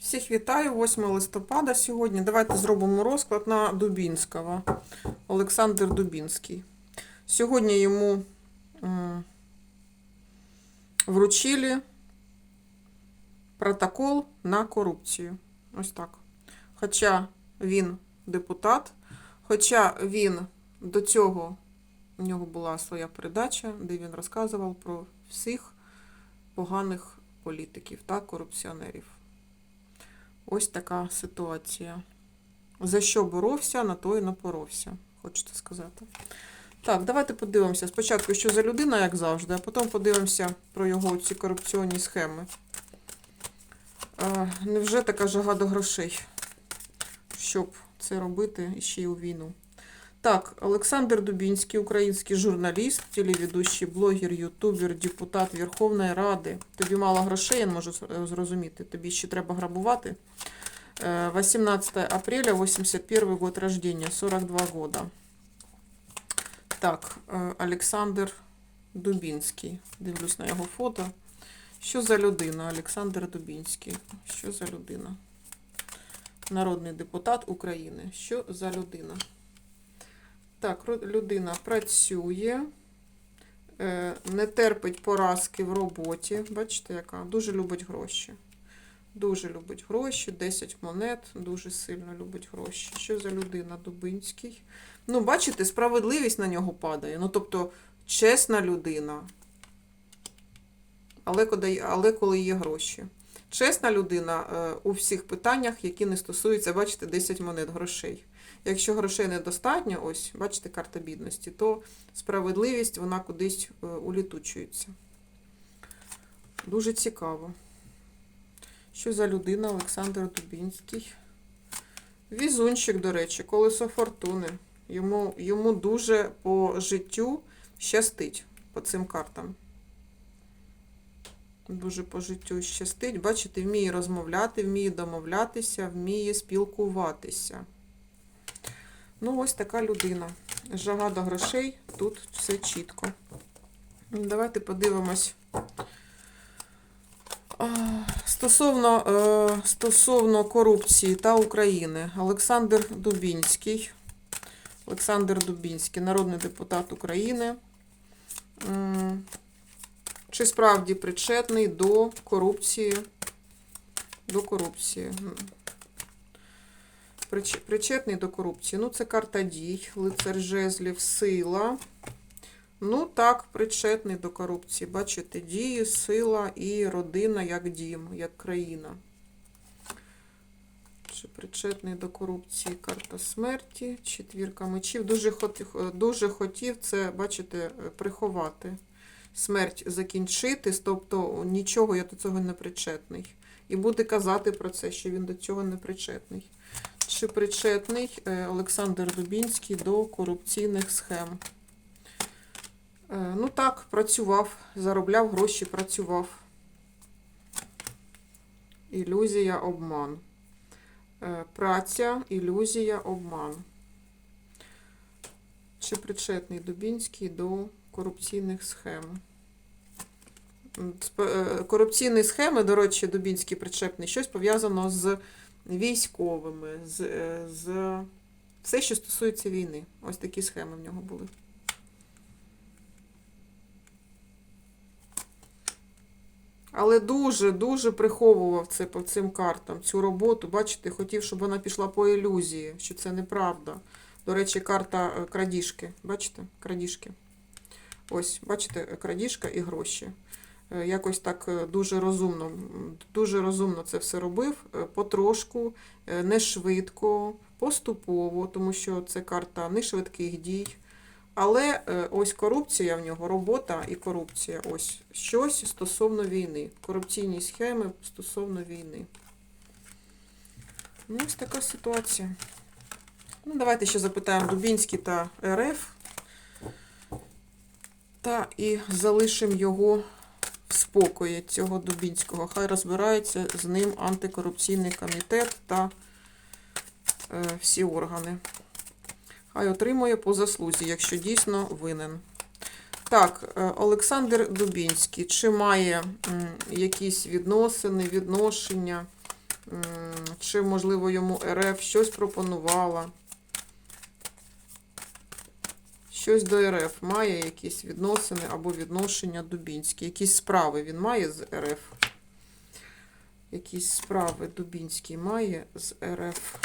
Всіх вітаю, 8 листопада сьогодні. Давайте зробимо розклад на Дубінського. Олександр Дубінський. Сьогодні йому вручили протокол на корупцію. Ось так. Хоча він депутат, хоча він до цього у нього була своя передача, де він розказував про всіх поганих політиків та корупціонерів. Ось така ситуація. За що боровся, на то і напоровся, хочете сказати. Так, давайте подивимося. Спочатку, що за людина, як завжди, а потім подивимося про його ці корупційні схеми. Е, невже така жага до грошей, щоб це робити ще й у війну? Так, Олександр Дубінський, український журналіст, телеведущий, блогер, ютубер, депутат Верховної Ради. Тобі мало грошей, я не можу е, зрозуміти. Тобі ще треба грабувати. Е, 18 апреля, 81 год рождения, 42 года. Так, е, Олександр Дубінський. Дивлюсь на його фото. Що за людина? Олександр Дубінський. Що за людина? Народний депутат України. Що за людина? Так, людина працює, е, не терпить поразки в роботі. Бачите, яка? Дуже любить гроші. Дуже любить гроші, 10 монет, дуже сильно любить гроші. Що за людина Дубинський? Ну, бачите, справедливість на нього падає. Ну, тобто, чесна людина. Але коли, є гроші. Чесна людина е, у всіх питаннях, які не стосуються, бачите, 10 монет грошей. Якщо грошей недостатньо, ось, бачите, карта бідності, то справедливість вона кудись е, улітучується. Дуже цікаво. Що за людина Олександр Дубінський? Візунчик, до речі, колесо фортуни. Йому, йому дуже по життю щастить по цим картам. Дуже по життю щастить. Бачите, вміє розмовляти, вміє домовлятися, вміє спілкуватися. Ну, ось така людина. Жага до грошей, тут все чітко. Давайте подивимось. Стосовно, е, стосовно корупції та України, Олександр Дубінський. Олександр Дубінський, народний депутат України. Чи справді причетний до корупції? До корупції. Причетний до корупції. Ну, це карта дій, лицар жезлів, сила. Ну, так, причетний до корупції. Бачите, дії, сила і родина як дім, як країна. Чи причетний до корупції карта смерті, четвірка мечів. Дуже хотів, дуже хотів це, бачите, приховати. Смерть закінчити, тобто нічого я до цього не причетний. І буде казати про це, що він до цього не причетний. Чи причетний е, Олександр Дубінський до корупційних схем? Е, Ну так, працював, заробляв гроші, працював. Ілюзія, обман. Е, Праця, ілюзія, обман. Чи причетний Дубінський до корупційних схем? Корупційні схеми, до речі, Дубінський причепний, щось пов'язано з військовими, з, е, з все, що стосується війни. Ось такі схеми в нього були. Але дуже-дуже приховував це по цим картам, цю роботу. Бачите, хотів, щоб вона пішла по ілюзії, що це неправда. До речі, карта е, крадіжки. Бачите? Крадіжки. Ось, бачите, крадіжка і гроші. Е, Якось так е, дуже розумно, дуже розумно це все робив. е, Потрошку, не швидко, поступово, тому що це карта не швидких дій. Але ось корупція в нього, робота і корупція. Ось щось стосовно війни. Корупційні схеми стосовно війни. Ну, ось така ситуація. Ну, давайте ще запитаємо Дубінський та РФ. Та і залишимо його в спокої, цього Дубінського. Хай розбирається з ним антикорупційний комітет та е, всі органи. Хай отримує по заслузі, якщо дійсно винен. Так, е, Олександр Дубінський, чи має якісь відносини, відношення Чи, можливо, йому РФ щось пропонувала. Щось до РФ має якісь відносини або відношення Дубінські. Якісь справи він має з РФ. Якісь справи Дубінський має з РФ.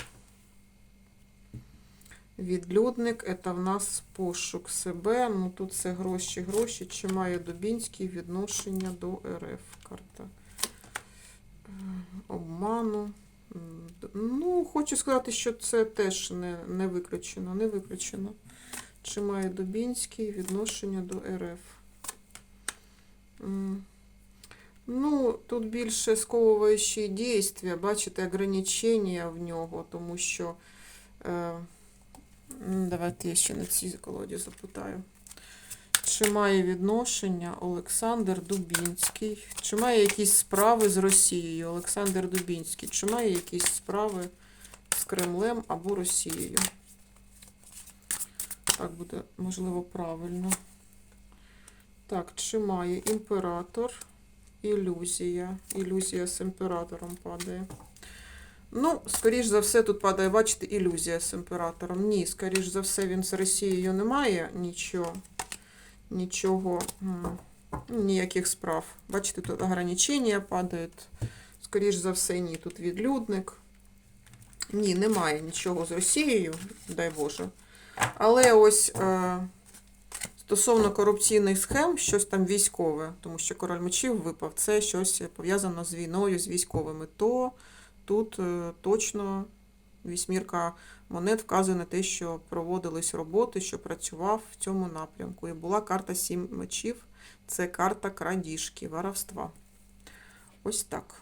Відлюдник це в нас пошук себе. Ну тут це гроші, гроші. Чи має Дубінський відношення до РФ? Карта е, обману. Ну, хочу сказати, що це теж не, не виключено. Не виключено. Чи має Дубінський відношення до РФ? Ну, тут більше сковуючі дійства, бачите, ограничення в нього, тому що. Е, давайте я ще на цій колоді запитаю. Чи має відношення Олександр Дубінський? Чи має якісь справи з Росією? Олександр Дубінський, чи має якісь справи з Кремлем або Росією? Так буде, можливо, правильно. Так, чи імператор? Ілюзія. Ілюзія з імператором падає. Ну, скоріш за все, тут падає, бачите, ілюзія з імператором. Ні, скоріш за все, він з Росією не має нічого. Нічого. Ніяких справ. Бачите, тут ограничення падають. Скоріш за все, ні. Тут відлюдник. Ні, немає нічого з Росією, дай Боже. Але ось е, стосовно корупційних схем, щось там військове, тому що король мечів випав, це щось пов'язано з війною, з військовими, то тут е, точно вісьмірка монет вказує на те, що проводились роботи, що працював в цьому напрямку. І була карта сім мечів, це карта крадіжки, воровства. Ось так.